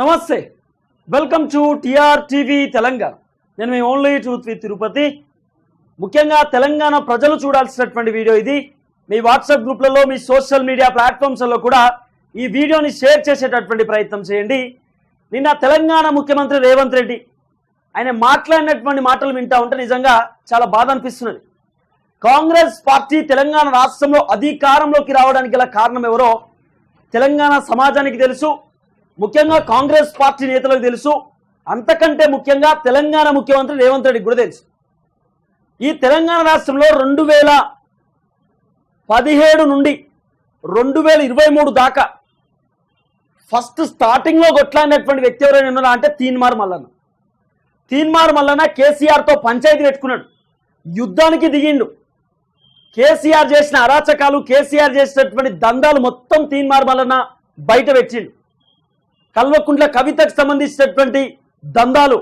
నమస్తే. Welcome to TR TV Telangana నేను మీ ఓన్లీ ట్రూత్ విత్ తిరుపతి ముఖ్యంగా తెలంగాణ ప్రజలు చూడాల్సినటువంటి వీడియో ఇది. మీ వాట్సాప్ గ్రూప్లలో మీ సోషల్ మీడియా ప్లాట్ఫామ్స్లో కూడా ఈ వీడియోని షేర్ చేసేటటువంటి ప్రయత్నం చేయండి. నిన్న తెలంగాణ ముఖ్యమంత్రి రేవంత్ రెడ్డి ఆయన మాట్లాడినటువంటి మాటలు వింటా ఉంటే నిజంగా చాలా బాధ అనిపిస్తున్నది. కాంగ్రెస్ పార్టీ తెలంగాణ రాష్ట్రంలో అధికారంలోకి రావడానికి గల కారణం ఎవరో తెలంగాణ సమాజానికి తెలుసు. ముఖ్యంగా కాంగ్రెస్ పార్టీ నేతలకు తెలుసు. అంతకంటే ముఖ్యంగా తెలంగాణ ముఖ్యమంత్రి రేవంత్ రెడ్డికి కూడా తెలుసు. ఈ తెలంగాణ రాష్ట్రంలో రెండు వేల పదిహేడు నుండి రెండు వేల ఇరవై మూడు దాకా ఫస్ట్ స్టార్టింగ్లో కొట్లాడినటువంటి వ్యక్తి ఎవరైనా ఉన్నారా అంటే తీన్మార్ మల్లన్న. తీన్మార్ మల్లన్న కేసీఆర్తో పంచాయతీ పెట్టుకున్నాడు. యుద్ధానికి దిగిండు. కేసీఆర్ చేసిన అరాచకాలు కేసీఆర్ చేసినటువంటి దందాలు మొత్తం తీన్మార్ మల్లన్న బయట పెట్టిండు. కల్వకుంట్ల కవితకు సంబంధించినటువంటి దందాలు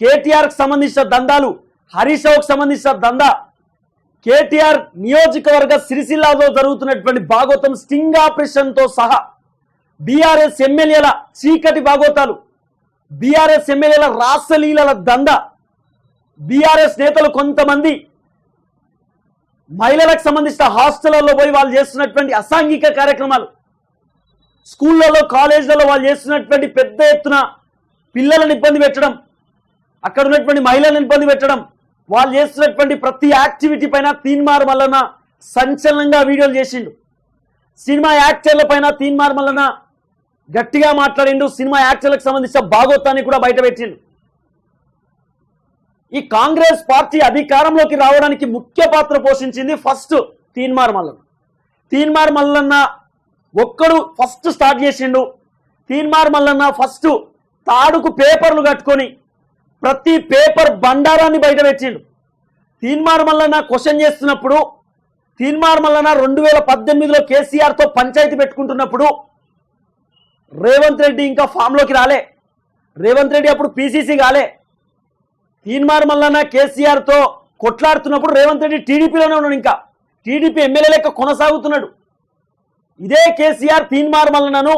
కేటీఆర్కి సంబంధించిన దందాలు హరీష్ సంబంధించిన దందా కేటీఆర్ నియోజకవర్గ సిరిసిల్లాలో జరుగుతున్నటువంటి భాగోతం స్టింగ్ ఆపరేషన్తో సహా బీఆర్ఎస్ ఎమ్మెల్యేల చీకటి భాగవతాలు బీఆర్ఎస్ ఎమ్మెల్యేల రాసలీలల దంద బీఆర్ఎస్ నేతలు కొంతమంది మహిళలకు సంబంధించిన హాస్టళ్ళలో పోయి వాళ్ళు చేస్తున్నటువంటి అసాంఘిక కార్యక్రమాలు స్కూళ్ళలో కాలేజీలలో వాళ్ళు చేస్తున్నటువంటి పెద్ద ఎత్తున పిల్లలను ఇబ్బంది పెట్టడం అక్కడ ఉన్నటువంటి మహిళలను ఇబ్బంది పెట్టడం వాళ్ళు చేస్తున్నటువంటి ప్రతి యాక్టివిటీ పైన తీన్మార్ మల్లన సంచలనంగా వీడియోలు చేసిండు. సినిమా యాక్టర్ల పైన తీన్మార్ మల్లన గట్టిగా మాట్లాడిండు. సినిమా యాక్టర్లకు సంబంధించిన భాగోత్వాన్ని కూడా బయటపెట్టిండు ఈ కాంగ్రెస్ పార్టీ అధికారంలోకి రావడానికి ముఖ్య పాత్ర పోషించింది ఫస్ట్ తీన్మార్ మల్లన్న. తీన్మార్ మల్లన్న ఒక్కడు ఫస్ట్ స్టార్ట్ చేసిండు. తీన్మార్ మల్లన్న ఫస్ట్ తాడుకు పేపర్లు కట్టుకొని ప్రతి పేపర్ బండారాన్ని బయట పెట్టిండు. తీన్మార్ మల్లన్న క్వశ్చన్ చేస్తున్నప్పుడు తీన్మార్ మల్లన్న రెండు వేల పద్దెనిమిదిలో కేసీఆర్తో పంచాయతీ పెట్టుకుంటున్నప్పుడు రేవంత్ రెడ్డి ఇంకా ఫామ్లోకి రాలే. రేవంత్ రెడ్డి అప్పుడు పీసీసీ కాలే. తీన్మార్ మల్లన్న కేసీఆర్తో కొట్లాడుతున్నప్పుడు రేవంత్ రెడ్డి టీడీపీలోనే ఉన్నాడు ఇంకా. టీడీపీ ఎమ్మెల్యే లెక్క కొనసాగుతున్నాడు. ఇదే కేసీఆర్ తీన్మార్ మల్లన్నను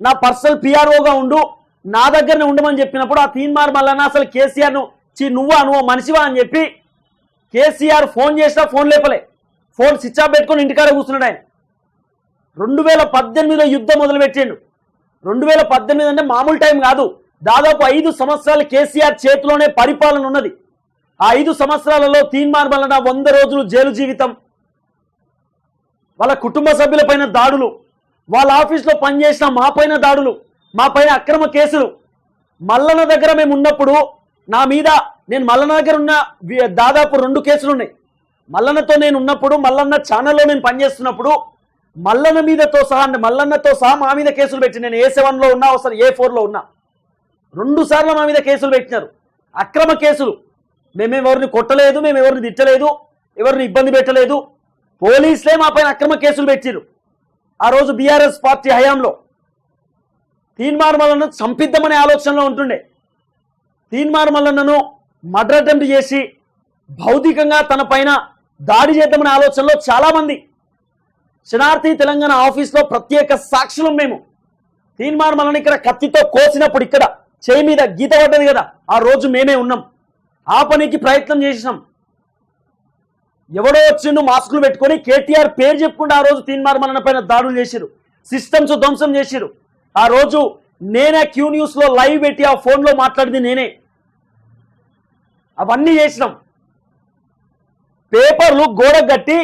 నా పర్సనల్ పిఆర్ఓగా ఉండు నా దగ్గరనే ఉండమని చెప్పినప్పుడు ఆ తీన్మార్ మల్లన్న అసలు కేసీఆర్ను చీ నువ్వా నువ్వు మనిషివా అని చెప్పి కేసీఆర్ ఫోన్ చేసినా ఫోన్ లేపలే. ఫోన్ స్విచ్ ఆఫ్ పెట్టుకొని ఇంటికాడ కూర్చున్నాడు ఆయన. రెండు వేల పద్దెనిమిదిలో యుద్ధం మొదలుపెట్టిండు. రెండు వేల పద్దెనిమిది అంటే మామూలు టైం కాదు. దాదాపు ఐదు సంవత్సరాలు కేసీఆర్ చేతిలోనే పరిపాలన ఉన్నది. ఆ ఐదు సంవత్సరాలలో తీన్మార్ వలన వంద రోజులు జైలు జీవితం వాళ్ళ కుటుంబ సభ్యులపైన దాడులు వాళ్ళ ఆఫీస్లో పనిచేసిన మా పైన దాడులు మా పైన అక్రమ కేసులు. మల్లన్న దగ్గర మేము ఉన్నప్పుడు నా మీద నేను మల్లన్న దగ్గర ఉన్న దాదాపు రెండు కేసులు ఉన్నాయి మల్లన్నతో నేను ఉన్నప్పుడు మల్లన్న ఛానల్లో నేను పనిచేస్తున్నప్పుడు మల్లన్న మీదతో సహా మల్లన్నతో సహా మా మీద కేసులు పెట్టి నేను ఏ సెవెన్లో ఉన్నా ఒకసారి ఏ ఫోర్లో ఉన్నా రెండు సార్లు మా మీద కేసులు పెట్టినారు. అక్రమ కేసులు. మేము ఎవరిని కొట్టలేదు మేము ఎవరిని తిట్టలేదు ఎవరిని ఇబ్బంది పెట్టలేదు. పోలీసులే మా పైన అక్రమ కేసులు పెట్టిరు ఆ రోజు బీఆర్ఎస్ పార్టీ హయాంలో తీన్మార్ మల్లన్న చంపిద్దామనే ఆలోచనలో ఉంటుండే. తీన్మార్ మల్లన్నను మర్డర్ అటెంప్ట్ చేసి భౌతికంగా తన పైన దాడి చేద్దామనే ఆలోచనలో చాలామంది. శనార్థి తెలంగాణ ఆఫీస్లో ప్రత్యేక సాక్షులం మేము. తీన్మార్ ఇక్కడ కత్తితో కోసినప్పుడు ఇక్కడ చేయి మీద గీత పడ్డది కదా ఆ రోజు మేమే ఉన్నాం. ఆ పనికి ప్రయత్నం చేసినాం. ఎవడో వచ్చిండు మాస్కులు పెట్టుకొని కేటీఆర్ పేరు చెప్పుకుంటూ ఆ రోజు తీన్మార్ మరణ పైన దాడులు చేసిరు సిస్టమ్స్ ధ్వంసం చేసిరు ఆ రోజు నేనే క్యూ న్యూస్లో లైవ్ పెట్టి ఆ ఫోన్లో మాట్లాడింది నేనే. అవన్నీ చేసినాం. పేపర్లు గోడ కట్టి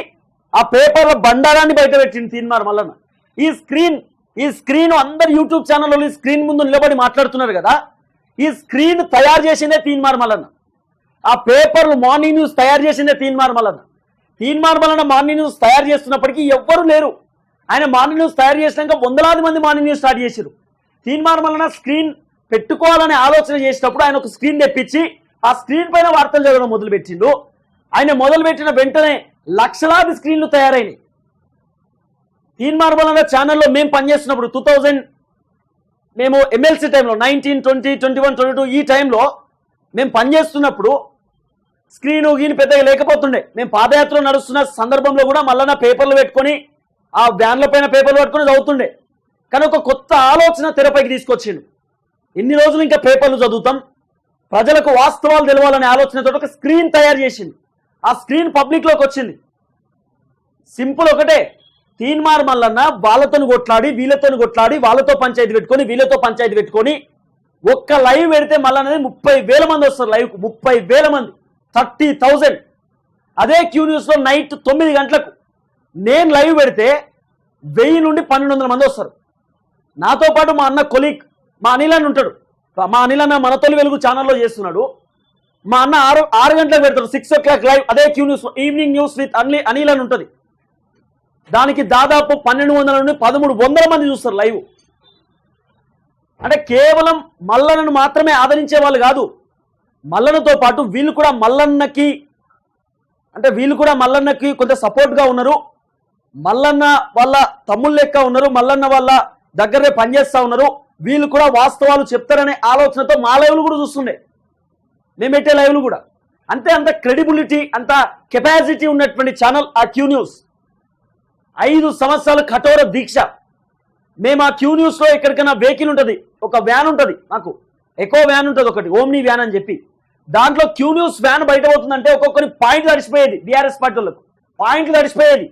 ఆ పేపర్ల బండారాన్ని బయట పెట్టింది తీన్మార్ మల్లన్న ఈ స్క్రీన్ ఈ స్క్రీన్ అందరు యూట్యూబ్ ఛానల్లో ఈ స్క్రీన్ ముందు నిలబడి మాట్లాడుతున్నారు కదా ఈ స్క్రీన్ తయారు చేసిందే తీన్మార్ మల్లన్న ఆ పేపర్లు మార్నింగ్ న్యూస్ తయారు చేసిందే తీన్మార్ మల్లన్న తీన్మార్ వలన మార్నింగ్ న్యూస్ తయారు చేస్తున్నప్పటికీ ఎవ్వరు లేరు. ఆయన మార్నింగ్ న్యూస్ తయారు చేసినాక వందలాది మంది మార్నింగ్ న్యూస్ స్టార్ట్ చేశారు తీన్మార్ వలన స్క్రీన్ పెట్టుకోవాలనే ఆలోచన చేసినప్పుడు ఆయన ఒక స్క్రీన్ తెప్పించి ఆ స్క్రీన్ పైన వార్తలు చదవడం మొదలుపెట్టిండు. ఆయన మొదలుపెట్టిన వెంటనే లక్షలాది స్క్రీన్లు తయారైనాయి. తీన్మార్ వలన ఛానల్లో మేము పనిచేస్తున్నప్పుడు టూ థౌజండ్ మేము ఎమ్మెల్సీ టైంలో nineteen twenty twenty one twenty two ఈ టైంలో మేము పనిచేస్తున్నప్పుడు స్క్రీను గీని పెద్దగా లేకపోతుండే. మేము పాదయాత్ర నడుస్తున్న సందర్భంలో కూడా మళ్ళా పేపర్లు పెట్టుకొని ఆ వ్యాన్ల పైన పేపర్లు పట్టుకొని చదువుతుండే. కానీ ఒక కొత్త ఆలోచన తెరపైకి తీసుకొచ్చిండు. ఎన్ని రోజులు ఇంకా పేపర్లు చదువుతాం? ప్రజలకు వాస్తవాలు తెలవాలనే ఆలోచనతో ఒక స్క్రీన్ తయారు చేసింది ఆ స్క్రీన్ పబ్లిక్లోకి వచ్చింది. సింపుల్ ఒకటే. తీన్మార్ మల్లన్న వాళ్ళతో కొట్లాడి వీళ్ళతో కొట్లాడి వాళ్ళతో పంచాయతీ పెట్టుకొని వీళ్ళతో పంచాయతీ పెట్టుకొని ఒక్క లైవ్ పెడితే మళ్ళీ ముప్పై వేల మంది వస్తారు లైవ్ ముప్పై వేల మంది. Thirty thousand. అదే క్యూ న్యూస్లో నైట్ తొమ్మిది గంటలకు. నేను లైవ్ పెడితే వెయ్యి నుండి పన్నెండు వందల మంది వస్తారు. నాతో పాటు మా అన్న కొలీగ్ మా అనిల్ అని ఉంటాడు. మా అనిల్ అన్న మన తొలి వెలుగు ఛానల్లో చేస్తున్నాడు. మా అన్న ఆరు ఆరు గంటలకు పెడతాడు. సిక్స్ ఓ క్లాక్ లైవ్ అదే Q news evening news with only Anil అని ఉంటుంది. దానికి దాదాపు పన్నెండు వందల నుండి పదమూడు వందల మంది చూస్తారు లైవ్. అంటే కేవలం మల్లనను మాత్రమే ఆదరించే వాళ్ళు కాదు మల్లన్నతో పాటు వీళ్ళు కూడా మల్లన్నకి అంటే వీళ్ళు కూడా మల్లన్నకి కొంత సపోర్ట్గా ఉన్నారు. మల్లన్న వాళ్ళ తమ్ముళ్ళు లెక్క ఉన్నారు. మల్లన్న వాళ్ళ దగ్గరే పనిచేస్తూ ఉన్నారు. వీళ్ళు కూడా వాస్తవాలు చెప్తారనే ఆలోచనతో మా లైవ్లు కూడా చూస్తుండే. మేము పెట్టే లైవ్లు కూడా. అంతే అంత క్రెడిబిలిటీ అంత కెపాసిటీ ఉన్నటువంటి ఛానల్ ఆ క్యూ న్యూస్. ఐదు సంవత్సరాలు కఠోర దీక్ష. మేము ఆ క్యూ న్యూస్లో ఎక్కడికైనా వెహికల్ ఉంటుంది ఒక వ్యాన్ ఉంటుంది మాకు. ఎకో వ్యాన్ ఉంటుంది ఒకటి ఓమ్ని వ్యాన్ అని చెప్పి. దాంట్లో క్యూ న్యూస్ వ్యాన్ బయట పోతుందంటే ఒక్కొక్కరి పాయింట్లు అడిచిపోయేది బీఆర్ఎస్ పార్టీలకు పాయింట్లు అడిచిపోయేది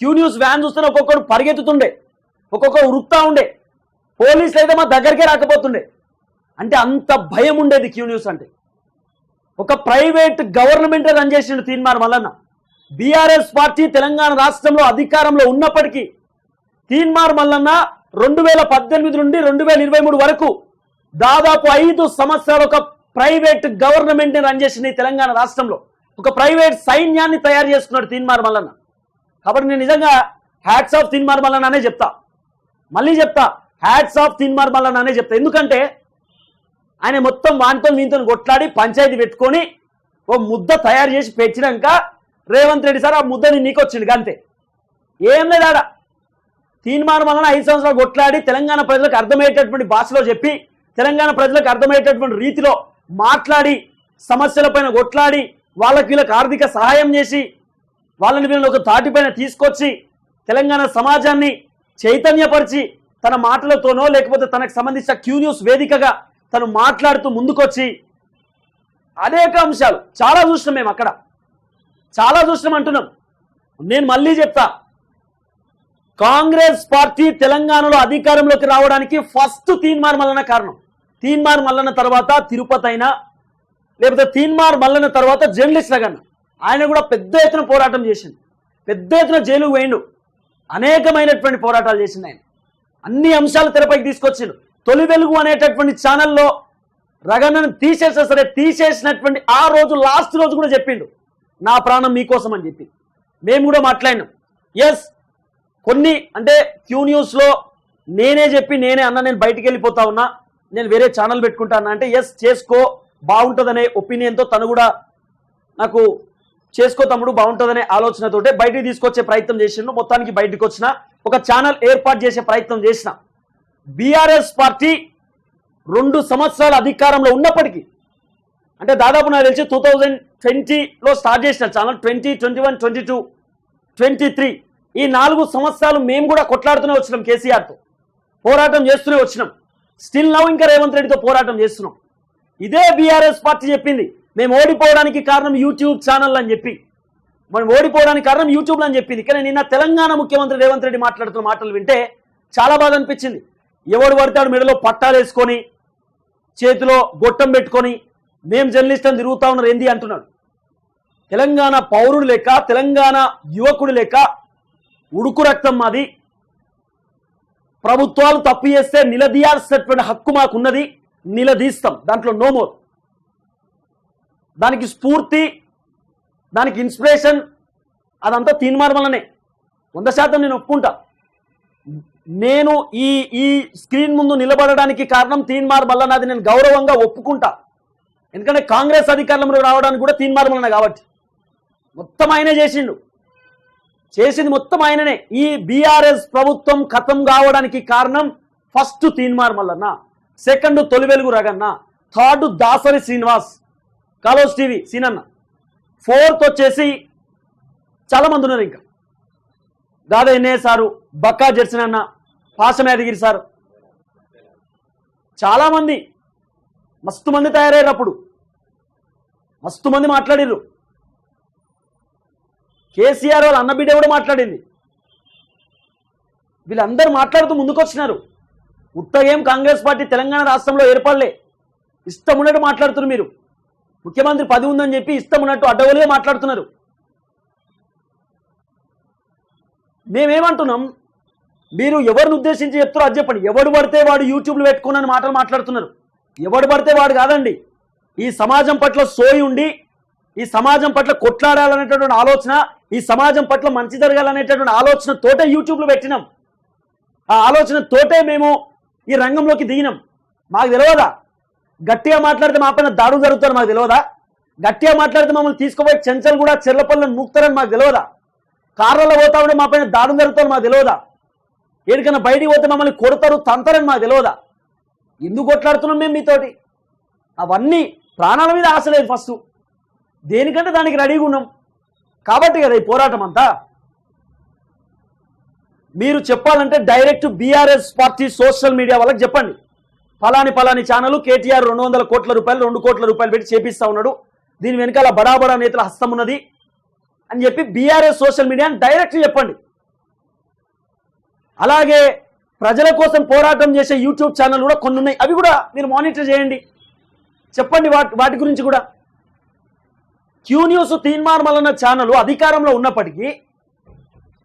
క్యూ న్యూస్ వ్యాన్ చూస్తేనే ఒక్కొక్కరు పరిగెత్తుతుండే ఒక్కొక్కరు ఉరుకుతా ఉండే. పోలీసులు అయితే మా దగ్గరికే రాకపోతుండే. అంటే అంత భయం ఉండేది క్యూ న్యూస్ అంటే. ఒక ప్రైవేట్ గవర్నమెంట్ రన్ చేసిండు తీన్మార్ మల్లన్న. బీఆర్ఎస్ పార్టీ తెలంగాణ రాష్ట్రంలో అధికారంలో ఉన్నప్పటికీ తీన్మార్ మల్లన్న రెండు వేల పద్దెనిమిది నుండి రెండు వేల ఇరవై మూడు వరకు దాదాపు ఐదు సంవత్సరాలు ఒక ప్రైవేట్ గవర్నమెంట్ని రన్ చేసింది తెలంగాణ రాష్ట్రంలో. ఒక ప్రైవేట్ సైన్యాన్ని తయారు చేసుకున్నాడు తీన్మార్ మల్లన్న. కాబట్టి నేను నిజంగా హ్యాట్స్ ఆఫ్ తీన్మార్ మల్లన్న అనే చెప్తా. మళ్ళీ చెప్తా హ్యాట్స్ ఆఫ్ తీన్మార్ మల్లన్న అనే చెప్తా. ఎందుకంటే ఆయన మొత్తం వానితో వీనితో కొట్లాడి పంచాయతీ పెట్టుకొని ఓ ముద్ద తయారు చేసి పెట్టినాక రేవంత్ రెడ్డి సార్ ఆ ముద్దని నీకు వచ్చింది అంతే ఏం లేదు ఆడ. తీన్మార్ మల్లన్న ఐదు సంవత్సరాలు కొట్లాడి తెలంగాణ ప్రజలకు అర్థమయ్యేటటువంటి భాషలో చెప్పి తెలంగాణ ప్రజలకు అర్థమయ్యేటటువంటి రీతిలో మాట్లాడి సమస్యలపైన కొట్లాడి వాళ్ళకి వీళ్ళకి ఆర్థిక సహాయం చేసి వాళ్ళని వీళ్ళని ఒక తాటిపైన తీసుకొచ్చి తెలంగాణ సమాజాన్ని చైతన్యపరిచి తన మాటలతోనో లేకపోతే తనకు సంబంధించిన క్యూ న్యూస్ వేదికగా తను మాట్లాడుతూ ముందుకొచ్చి అనేక అంశాలు. చాలా చూసినాం మేము అక్కడ. చాలా చూసినాం అంటున్నాం. నేను మళ్ళీ చెప్తా. కాంగ్రెస్ పార్టీ తెలంగాణలో అధికారంలోకి రావడానికి ఫస్ట్ తీర్మానం వలన కారణం. తీన్మార్ మల్లన్న తర్వాత తిరుపతి అయినా లేకపోతే తీన్మార్ మల్లన్న తర్వాత జర్నలిస్ట్ లగన్న ఆయన కూడా పెద్ద ఎత్తున పోరాటం చేసిండు. పెద్ద ఎత్తున జైలుకు పోయిండు. అనేకమైనటువంటి పోరాటాలు చేసిండు ఆయన. అన్ని అంశాలు తెరపైకి తీసుకొచ్చిండు. తొలి వెలుగు అనేటటువంటి ఛానల్లో రగన్నను తీసేసా సరే తీసేసినటువంటి ఆ రోజు లాస్ట్ రోజు కూడా చెప్పిండు. నా ప్రాణం మీకోసం అని చెప్పి. మేము కూడా మాట్లాడినాం. ఎస్ కొన్ని అంటే క్యూ న్యూస్లో నేనే చెప్పి నేనే అన్న నేను బయటికి వెళ్ళిపోతా ఉన్నా. నేను వేరే ఛానల్ పెట్టుకుంటాను? అంటే ఎస్ చేసుకో బాగుంటుందనే ఒపీనియన్తో తను కూడా నాకు చేసుకో తమ్ముడు బాగుంటుందనే ఆలోచనతోటే బయటికి తీసుకొచ్చే ప్రయత్నం చేసిండు. మొత్తానికి బయటకు వచ్చిన ఒక ఛానల్ ఏర్పాటు చేసే ప్రయత్నం చేసిన. బీఆర్ఎస్ పార్టీ రెండు సంవత్సరాల అధికారంలో ఉన్నప్పటికీ అంటే దాదాపు నాకు తెలిసి టూ థౌజండ్ ట్వంటీలో స్టార్ట్ చేసిన channel twenty twenty one twenty two twenty three ఈ నాలుగు సంవత్సరాలు మేము కూడా కొట్లాడుతూనే వచ్చినాం కేసీఆర్తో. పోరాటం చేస్తూనే వచ్చినాం. స్టిల్ నవ్ ఇంకా రేవంత్ రెడ్డితో పోరాటం చేస్తున్నాం. ఇదే బీఆర్ఎస్ పార్టీ చెప్పింది. మేము ఓడిపోవడానికి కారణం యూట్యూబ్ ఛానల్ అని చెప్పి. మనం ఓడిపోవడానికి కారణం యూట్యూబ్ అని చెప్పింది. కానీ నిన్న తెలంగాణ ముఖ్యమంత్రి రేవంత్ రెడ్డి మాట్లాడుతున్న మాటలు వింటే చాలా బాధ అనిపించింది. ఎవడు పడతాడు మెడలో పట్టాలు వేసుకొని చేతిలో గొట్టం పెట్టుకొని మేము జర్నలిస్ట్ అని తిరుగుతా ఉన్నారు ఏంది అంటున్నాడు. తెలంగాణ పౌరుడు లెక్క తెలంగాణ యువకుడు లెక్క ఉడుకు రక్తం మాది. ప్రభుత్వాలు తప్పు చేస్తే నిలదీయాల్సినటువంటి హక్కు మాకున్నది. నిలదీస్తాం. దాంట్లో నో మోర్ దానికి స్ఫూర్తి దానికి ఇన్స్పిరేషన్ అదంతా తీన్మార్ వల్లనే. వంద శాతం నేను ఒప్పుకుంటా. నేను ఈ ఈ స్క్రీన్ ముందు నిలబడడానికి కారణం తీన్మార్ మల్లన్నది నేను గౌరవంగా ఒప్పుకుంటా. ఎందుకంటే కాంగ్రెస్ అధికారంలో రావడానికి కూడా తీన్మార్ వలన కాబట్టి. మొత్తం ఆయనే చేసిండు. చేసింది మొత్తం ఆయననే. ఈ బీఆర్ఎస్ ప్రభుత్వం ఖతం కావడానికి కారణం first Teenmaar Mallanna second Toli Velugu Raghanna third Dasari Srinivas కాలోస్ టీవీ సీనన్న. ఫోర్త్ వచ్చేసి చాలా మంది ఉన్నారు ఇంకా. దాదా ఎన్ఏ సారు బక్కా జెర్సన్ అన్న పాశం సార్. చాలామంది మస్తు మంది తయారయ్యారు అప్పుడు. మస్తు మంది మాట్లాడిర్రు. కేసీఆర్ వాళ్ళ అన్న బిడ్డ కూడా మాట్లాడింది. వీళ్ళందరూ మాట్లాడుతూ ముందుకొచ్చినారు. ఉత్తగేం కాంగ్రెస్ పార్టీ తెలంగాణ రాష్ట్రంలో ఏర్పడలే. ఇష్టం ఉన్నట్టు మాట్లాడుతున్నారు మీరు. ముఖ్యమంత్రి పది ఉందని చెప్పి ఇష్టం ఉన్నట్టు అడ్డగోలుగా మాట్లాడుతున్నారు. మేమేమంటున్నాం? మీరు ఎవరిని ఉద్దేశించి చెప్తారో అది చెప్పండి. ఎవడు పడితే వాడు యూట్యూబ్లో పెట్టుకున్న మాటలు మాట్లాడుతున్నారు. ఎవడు పడితే వాడు కాదండి. ఈ సమాజం పట్ల సోయి ఉండి ఈ సమాజం పట్ల కొట్లాడాలనేటటువంటి ఆలోచన ఈ సమాజం పట్ల మంచి జరగాలనేటటువంటి ఆలోచన తోటే యూట్యూబ్లో పెట్టినాం. ఆ ఆలోచన తోటే మేము ఈ రంగంలోకి దిగినాం. మాకు తెలియదా? గట్టిగా మాట్లాడితే మా పైన దాడులు జరుగుతారు మాకు తెలియదా? గట్టిగా మాట్లాడితే మమ్మల్ని తీసుకుపోయి చెంచలు కూడా చెర్లపల్లని మూక్తారని మాకు తెలియదా? కార్లలో పోతా ఉంటే మా పైన దాడులు జరుగుతారు మాకు తెలియదా? ఏడికైనా బయటికి పోతే మమ్మల్ని కొడతారు తంతారని మాకు తెలియదా? ఎందుకు కొట్లాడుతున్నాం మేము మీతోటి? అవన్నీ ప్రాణాల మీద ఆశ లేదు ఫస్ట్. దేనికంటే దానికి రెడీగా ఉన్నాం? కాబట్టి కదా ఈ పోరాటం అంతా మీరు చెప్పాలంటే direct BRS party social media వాళ్ళకి చెప్పండి. ఫలాని ఫలాని ఛానల్ కేటీఆర్ రెండు వందల కోట్ల రూపాయలు రెండు కోట్ల రూపాయలు పెట్టి చేపిస్తా ఉన్నాడు. దీని వెనకాల బడాబడా నేతల హస్తం ఉన్నది అని చెప్పి బీఆర్ఎస్ సోషల్ మీడియాని డైరెక్ట్ చెప్పండి. అలాగే ప్రజల కోసం పోరాటం చేసే యూట్యూబ్ ఛానల్ కూడా కొన్ని ఉన్నాయి. అవి కూడా మీరు మానిటర్ చేయండి. చెప్పండి వాటి వాటి గురించి కూడా. Q news Teenmaar Mallanna channel అధికారంలో ఉన్నప్పటికీ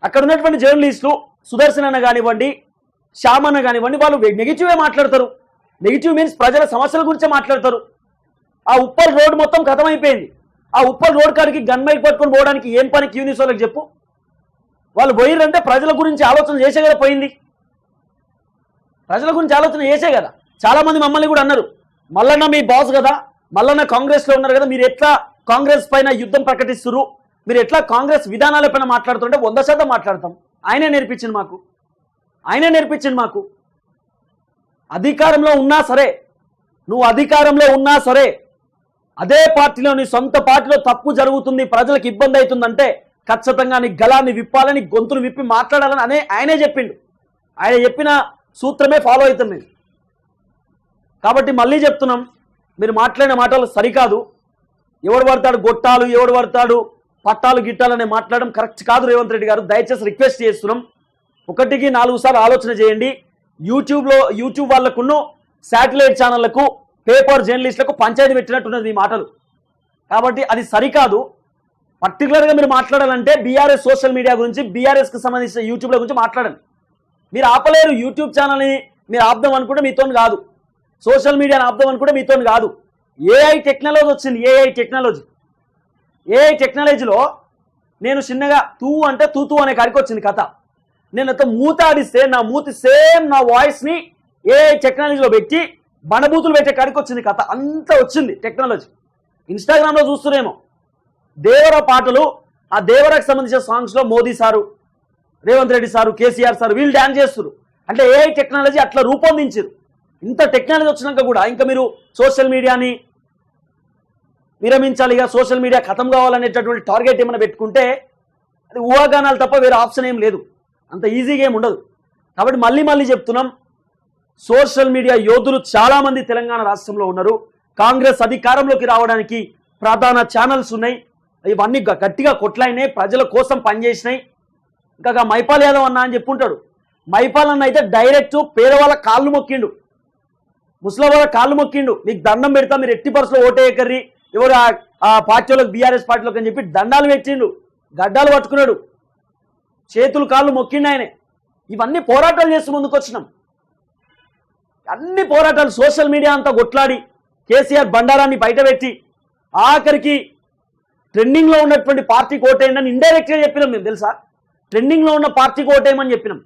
అక్కడ ఉన్నటువంటి జర్నలిస్టులు సుదర్శన్ అన్న కానివ్వండి శ్యామ్ అన్న కానివ్వండి వాళ్ళు నెగిటివే మాట్లాడతారు. నెగిటివ్ మీన్స్ ప్రజల సమస్యల గురించే మాట్లాడతారు. ఆ ఉప్పల్ రోడ్ మొత్తం కథమైపోయింది. ఆ ఉప్పల్ రోడ్ కాడికి గన్ మైక్ పట్టుకొని పోవడానికి ఏం పని క్యూ న్యూస్ వాళ్ళకి చెప్పు? వాళ్ళు పోయిరంటే ప్రజల గురించి ఆలోచన చేసే కదా పోయింది. ప్రజల గురించి ఆలోచన చేసే కదా. చాలామంది మమ్మల్ని కూడా అన్నారు. మల్లన్న మీ బాస్ కదా మల్లన్న కాంగ్రెస్లో ఉన్నారు కదా మీరు ఎట్లా కాంగ్రెస్ పైన యుద్ధం ప్రకటిస్తున్నారు మీరు ఎట్లా కాంగ్రెస్ విధానాల పైన మాట్లాడుతుంటే వంద శాతం మాట్లాడతాం. ఆయనే నేర్పించింది మాకు. ఆయనే నేర్పించింది మాకు. అధికారంలో ఉన్నా సరే నువ్వు అధికారంలో ఉన్నా సరే అదే పార్టీలో నీ సొంత పార్టీలో తప్పు జరుగుతుంది ప్రజలకు ఇబ్బంది అవుతుందంటే ఖచ్చితంగా నీ గలాన్ని విప్పాలని గొంతును విప్పి మాట్లాడాలని అనే ఆయనే చెప్పిండు. ఆయన చెప్పిన సూత్రమే ఫాలో అవుతుంది కాబట్టి మళ్ళీ చెప్తున్నాం మీరు మాట్లాడిన మాటలు సరికాదు. ఎవడు పడతాడు? గొట్టాలు ఎవడు పడతాడు? పట్టాలు గిట్టాలు అనే మాట్లాడడం కరెక్ట్ కాదు రేవంత్ రెడ్డి గారు. దయచేసి రిక్వెస్ట్ చేస్తున్నాం. ఒకటికి నాలుగు సార్లు ఆలోచన చేయండి. యూట్యూబ్లో యూట్యూబ్ వాళ్ళకును శాటిలైట్ ఛానళ్ళకు పేపర్ జర్నలిస్టులకు పంచాయతీ పెట్టినట్టున్నది మీ మాటలు. కాబట్టి అది సరికాదు. పర్టికులర్గా మీరు మాట్లాడాలంటే బీఆర్ఎస్ సోషల్ మీడియా గురించి బీఆర్ఎస్కి సంబంధించిన యూట్యూబ్ల గురించి మాట్లాడండి. మీరు ఆపలేరు యూట్యూబ్ ఛానల్ని మీరు ఆపుదాం అనుకుంటే మీతో కాదు. సోషల్ మీడియాని ఆపుదాం అనుకుంటే మీతో కాదు. ఏఐ టెక్నాలజీ వచ్చింది ఏఐ టెక్నాలజీ ఏఐ టెక్నాలజీలో నేను చిన్నగా తూ అంటే తూతూ అనే కాడికి వచ్చింది కథ. నేను అంత మూత ఆడిస్తే నా మూతి సేమ్ నా వాయిస్ని ఏఐ టెక్నాలజీలో పెట్టి బణబూతులు పెట్టే కాడికి వచ్చింది కథ. అంత వచ్చింది టెక్నాలజీ ఇన్స్టాగ్రామ్లో చూస్తురేమో. దేవర పాటలు ఆ దేవరకు సంబంధించిన సాంగ్స్లో Modi sir Revanth Reddy sir KCR sir వీళ్ళు డ్యాన్స్ చేస్తారు అంటే ఏఐ టెక్నాలజీ అట్లా రూపొందించారు ఇంత టెక్నాలజీ వచ్చినాక కూడా ఇంకా మీరు సోషల్ మీడియాని విరమించాలి ఇక సోషల్ మీడియా ఖతం కావాలనేటటువంటి టార్గెట్ ఏమైనా పెట్టుకుంటే అది ఊహాగానాలు తప్ప వేరే ఆప్షన్ ఏం లేదు. అంత ఈజీగా ఏమి ఉండదు. కాబట్టి మళ్ళీ మళ్ళీ చెప్తున్నాం సోషల్ మీడియా యోధులు చాలామంది తెలంగాణ రాష్ట్రంలో ఉన్నారు. కాంగ్రెస్ అధికారంలోకి రావడానికి ప్రధాన ఛానల్స్ ఉన్నాయి. ఇవన్నీ గట్టిగా కొట్లాయినాయి ప్రజల కోసం పనిచేసినాయి. ఇంకా మైపాల్ యాదవ్ అన్న అని చెప్పుంటాడు. మైపాల్ అన్న అయితే డైరెక్ట్ పేదవాళ్ళ కాళ్ళు మొక్కిండు. ముసలి వాళ్ళ కాళ్ళు మొక్కిండు. మీకు దండం పెడతా మీరు ఎట్టి పర్సులో ఓటేయకర్రి ఎవరు ఆ- పార్టీలకు పార్టీలోకి బీఆర్ఎస్ పార్టీలోకి అని చెప్పి దండాలు పెట్టిండు. గడ్డాలు పట్టుకున్నాడు. చేతులు కాళ్ళు మొక్కిండు ఆయనే. ఇవన్నీ పోరాటాలు చేసి ముందుకు వచ్చినాం అన్ని పోరాటాలు సోషల్ మీడియా అంతా కొట్లాడి కేసీఆర్ బండారాన్ని బయటపెట్టి ఆఖరికి ట్రెండింగ్లో ఉన్నటువంటి పార్టీకి ఓటేయండి అని ఇండైరెక్ట్గా చెప్పినాం మేము తెలుసా? ట్రెండింగ్లో ఉన్న పార్టీకి ఓటేయమని చెప్పినాం.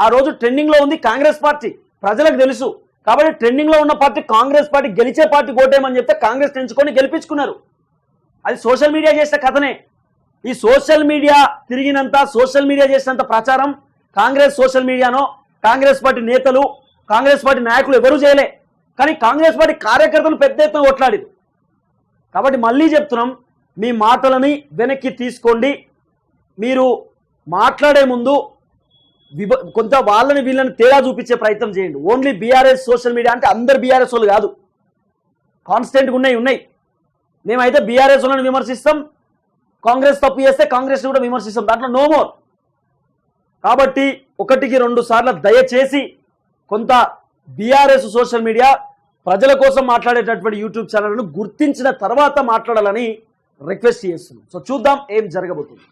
ఆ రోజు ట్రెండింగ్లో ఉంది కాంగ్రెస్ పార్టీ. ప్రజలకు తెలుసు. కాబట్టి ట్రెండింగ్లో ఉన్న పార్టీ కాంగ్రెస్ పార్టీ గెలిచే పార్టీ కోటేమని చెప్తే కాంగ్రెస్ తెంచుకొని గెలిపించుకున్నారు. అది సోషల్ మీడియా చేసిన కథనే. ఈ సోషల్ మీడియా తిరిగినంత సోషల్ మీడియా చేసినంత ప్రచారం కాంగ్రెస్ సోషల్ మీడియానో కాంగ్రెస్ పార్టీ నేతలు కాంగ్రెస్ పార్టీ నాయకులు ఎవరూ చేయలే. కానీ కాంగ్రెస్ పార్టీ కార్యకర్తలు పెద్ద ఎత్తున కొట్లాడింది కాబట్టి మళ్ళీ చెప్తున్నాం మీ మాటలని వెనక్కి తీసుకోండి. మీరు మాట్లాడే ముందు కొంత వాళ్ళని వీళ్ళని తేడా చూపించే ప్రయత్నం చేయండి. ఓన్లీ బీఆర్ఎస్ సోషల్ మీడియా అంటే అందరు బీఆర్ఎస్ వాళ్ళు కాదు. కాన్స్టెంట్గా ఉన్నాయి ఉన్నాయి. మేమైతే బీఆర్ఎస్ వాళ్ళని విమర్శిస్తాం. కాంగ్రెస్ తప్పు చేస్తే కాంగ్రెస్ని కూడా విమర్శిస్తాం. దాంట్లో నో మోర్ కాబట్టి ఒకటికి రెండు సార్లు దయచేసి కొంత బీఆర్ఎస్ సోషల్ మీడియా ప్రజల కోసం మాట్లాడేటటువంటి యూట్యూబ్ ఛానల్ను గుర్తించిన తర్వాత మాట్లాడాలని రిక్వెస్ట్ చేస్తున్నాం. సో చూద్దాం ఏం జరగబోతుంది.